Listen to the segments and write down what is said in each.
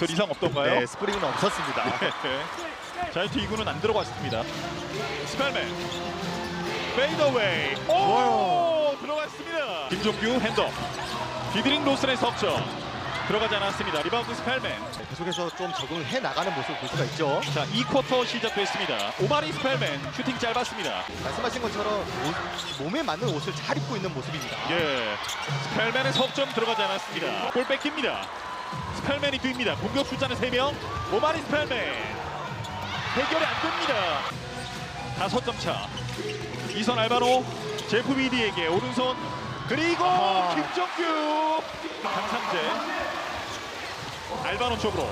별 이상 없던가요? 네, 스프링은 없었습니다. 네. 자이트 2구는 안 들어갔습니다. 스펠맨 페이더웨이 오 들어갔습니다. 김종규 핸드업 디드링 로슨의 석점 들어가지 않았습니다. 리바운드 스펠맨 네, 계속해서 좀 적응을 해 나가는 모습을 볼 수가 있죠. 자 2쿼터 시작됐습니다. 오마리 스펠맨 슈팅 짧았습니다. 말씀하신 것처럼 옷- 몸에 맞는 옷을 잘 입고 있는 모습입니다. 예 스펠맨의 석점 들어가지 않았습니다. 볼 뺏깁니다. 스펠맨이 뒤입니다. 공격 숫자는 3명 오마리 스펠맨 해결이 안 됩니다. 다섯 점 차. 이선 알바노 제프 비디에게 오른손 그리고 아하. 김정규 강상재 알바노 쪽으로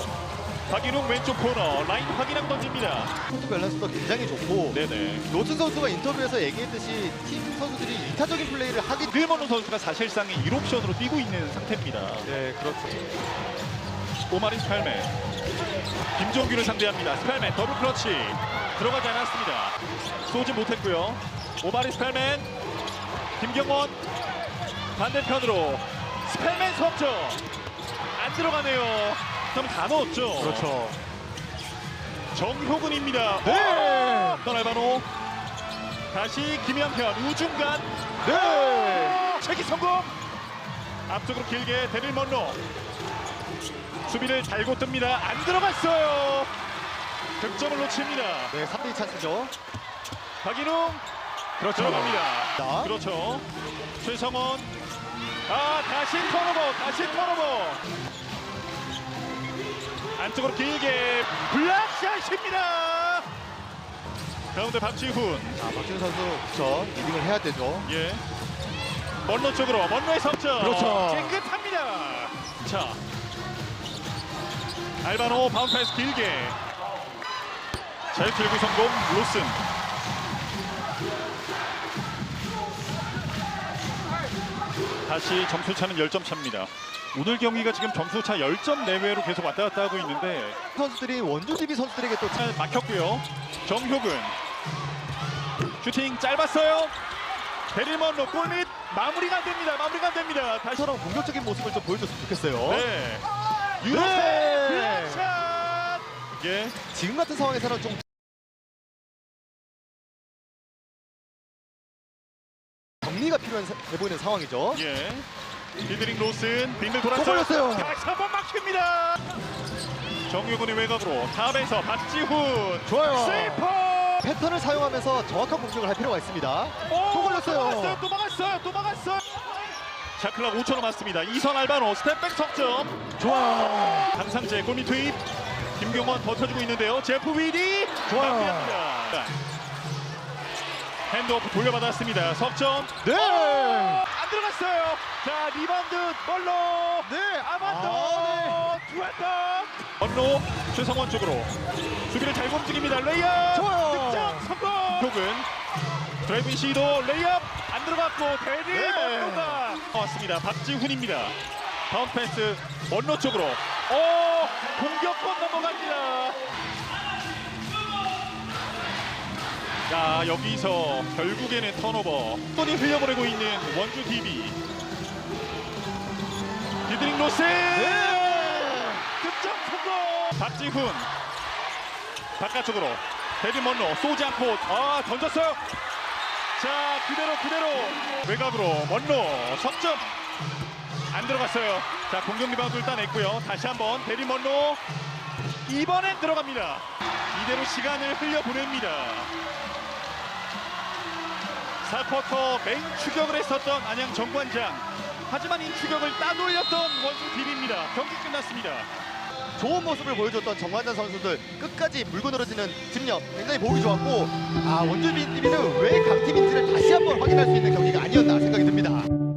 박인웅 왼쪽 코너 라인 확인하고 던집니다. 코트 밸런스도 굉장히 좋고 네네. 노튼 선수가 인터뷰에서 얘기했듯이 팀 선수들이 이타적인 플레이를 하기 딜머노 선수가 사실상 1옵션으로 뛰고 있는 상태입니다. 네 그렇죠. 오마린 스팔맨 김종규를 상대합니다. 스팔맨 더블 클러치 들어가지 않았습니다. 쏘지 못했고요. 오마린 스팔맨 김경원 반대편으로 스팔맨 석점 안 들어가네요. 그럼 다 넣었죠. 그렇죠. 정효근입니다. 네. 떠날바노 다시 김영현 우중간 네. 체기 성공. 앞쪽으로 길게 데릴 먼로 수비를 달고 뜹니다. 안 들어갔어요. 득점을 놓칩니다. 네 3대2 찬스죠. 박인웅 그렇죠. 들어갑니다. 자. 그렇죠. 최성원 아 다시 턴오버 다시 턴오버 안쪽으로 길게 블락샷입니다. 가운데 박지훈 자 박준 선수 그렇죠. 리딩을 해야 되죠. 예. 먼로 쪽으로 먼로의 석점. 그렇죠. 깨끗합니다. 자. 알바노 바운드 패스 길게. 잘 들고 성공 로슨. 다시 점수 차는 10점 차입니다. 오늘 경기가 지금 점수 차 10점 내외로 계속 왔다 갔다 하고 있는데 선수들이 원주 DB 선수들에게 또 자, 막혔고요. 정효근 슈팅 짧았어요. 베릴먼로 골밑 마무리가 안 됩니다. 마무리가 안 됩니다. 다시 처럼 공격적인 모습을 좀 보여줬으면 좋겠어요. 네. 유세 네. 예. 지금 같은 상황에서는 좀 정리가 필요한 사- 해 보이는 상황이죠. 예. 디드링 로슨 빙글 또 돌았어요. 걸렸어요. 다시 한번 막힙니다. 정유근의 외곽으로 탑에서 박지훈 좋아요. 세이퍼. 패턴을 사용하면서 정확한 공격을 할 필요가 있습니다. 오, 또 걸렸어요. 또 막았어요. 또 막았어요. 또 막았어요. 샤클락 5초 남았습니다. 이선 알바노 스텝백 석점. 좋아요. 강상재 골밑 투입. 김경원 버텨주고 있는데요. 제프 위디 좋아요. 마무리합니다. 핸드오프 돌려받았습니다. 석점 네. 안 들어갔어요. 자 리바운드 멀로 네. 아만도 아, 투했다. 멀로 최성원 쪽으로 수비를 잘 움직입니다. 레이업 좋아요. 득점 성공. 혹은 드라이빙 시도 레이업 안 들어갔고 대리 네. 먼로가 왔습니다. 박지훈입니다. 다운 패스 먼로 쪽으로 오 공격권 넘어갑니다. 자 여기서 결국에는 턴오버. 손이 흘려보내고 있는 원주 DB 디드링 로스! 네. 득점 성공! 박지훈. 바깥쪽으로. 데뷔 먼로. 쏘지 않고. 아 던졌어요. 자 그대로 그대로. 외곽으로 먼로. 석점. 안 들어갔어요. 자 공격 리바운드를 따냈고요. 다시 한번 데뷔 먼로. 이번엔 들어갑니다. 이대로 시간을 흘려보냅니다 4쿼터 메인 추격을 했었던 안양 정관장. 하지만 이 추격을 따돌렸던 원주 DB입니다. 경기 끝났습니다. 좋은 모습을 보여줬던 정관장 선수들 끝까지 물고 늘어지는 집념 굉장히 보기 좋았고 아 원주 DB는 왜 강팀인지를 다시 한번 확인할 수 있는 경기가 아니었나 생각이 듭니다.